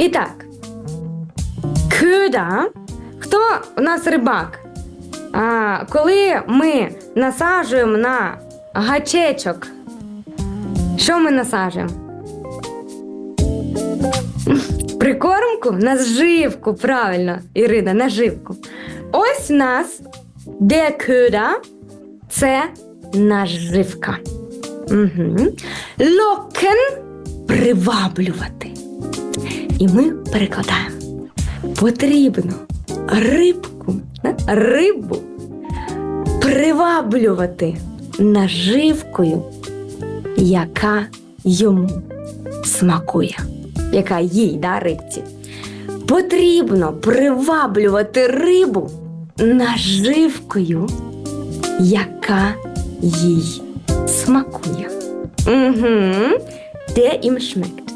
І так. Кюда. Хто у нас рибак? А, коли ми насаджуємо на гачечок, що ми насаджуємо? Прикормку? Наживку, правильно, Ірина, наживку. Ось у нас де кюда це наживка. Угу. Локен приваблювати. І ми перекладаємо. Потрібно рибку, рибу приваблювати наживкою, яка йому смакує, яка їй да, рибці. Потрібно приваблювати рибу наживкою, яка їй смакує. Угу. Der ihm schmeckt.